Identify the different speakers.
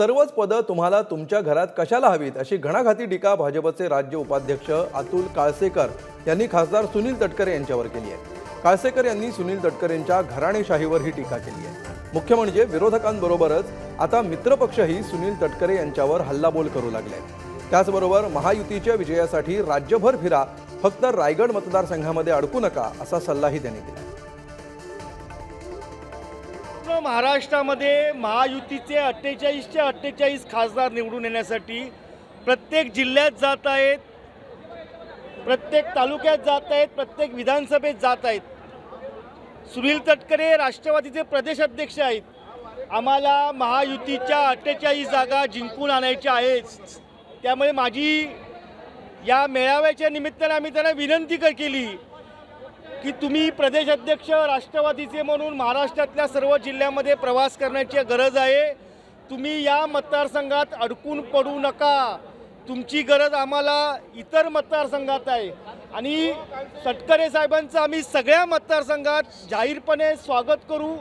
Speaker 1: सर्वच पदं तुम्हाला तुमच्या घरात कशाला हवीत? अशी घणाघाती टीका भाजपचे राज्य उपाध्यक्ष अतुल काळसेकर यांनी खासदार सुनील तटकरे यांच्यावर केली आहे. काळसेकर यांनी सुनील तटकरेंच्या घराणेशाहीवर ही टीका केली आहे. मुख्य म्हणजे विरोधकांबरोबरच आता मित्रपक्षही सुनील तटकरे यांच्यावर हल्लाबोल करू लागले आहेत. त्याचबरोबर महायुतीच्या विजयासाठी राज्यभर फिरा फक्त रायगड मतदारसंघामध्ये अडकू नका असा सल्लाही त्यांनी दिला.
Speaker 2: संपूर्ण महाराष्ट्रामध्ये महायुतीचे अठ्ठेचाळीसचे अठ्ठेचाळीस खासदार निवडून येण्यासाठी प्रत्येक जिल्ह्यात जात आहेत प्रत्येक तालुक्यात जात आहेत प्रत्येक विधानसभेत जात आहेत. सुनील तटकरे राष्ट्रवादीचे प्रदेश अध्यक्ष आहेत. आम्हाला महायुतीच्या अठ्ठेचाळीस जागा जिंकून आणायच्या आहेत. त्यामुळे माझी या मेळाव्याच्या निमित्ताने आम्ही त्यांना विनंती केली की तुम्ही प्रदेश अध्यक्ष राष्ट्रवादीचे म्हणून महाराष्ट्रातल्या सर्व जिल्ह्यामध्ये प्रवास करण्याची गरज आहे. तुम्ही या मतदारसंघात अडकून पडू नका. तुमची गरज आम्हाला इतर मतदारसंघात आहे. आणि सटकरे साहेबांचं आम्ही सगळ्या मतदारसंघात जाहीरपणे स्वागत करू.